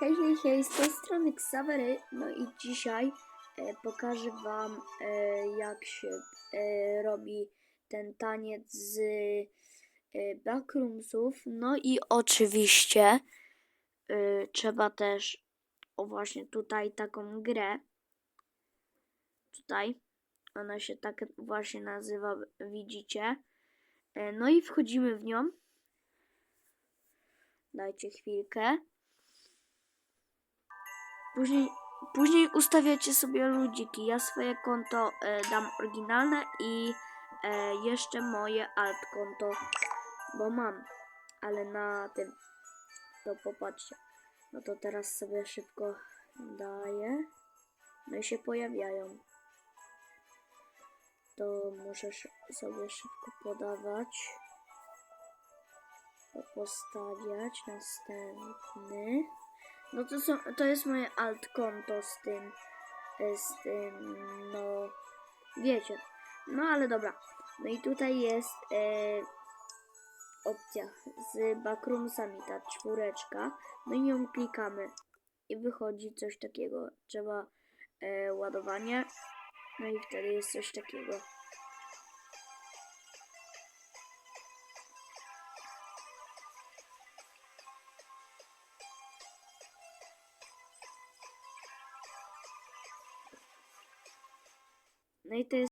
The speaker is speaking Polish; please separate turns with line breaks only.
Hej, hej, hej, z tej strony Xavery, no i dzisiaj e, pokażę Wam, e, jak się e, robi ten taniec z e, backroomsów. No i oczywiście e, trzeba też, o właśnie tutaj taką grę, tutaj, ona się tak właśnie nazywa, widzicie. E, no i wchodzimy w nią. Dajcie chwilkę. Później, później ustawiacie sobie ludziki. Ja swoje konto e, dam oryginalne i e, jeszcze moje alt konto, bo mam, ale na tym. To popatrzcie. No to teraz sobie szybko daję. No i się pojawiają. To muszę sobie szybko podawać. To postawiać. Następny. No to, są, to jest moje alt konto z tym, e, z tym, no, wiecie. No ale dobra. No i tutaj jest e, opcja z backroomsami, ta czwóreczka. No i ją klikamy i wychodzi coś takiego. Trzeba e, ładowanie. No i wtedy jest coś takiego. No i to jest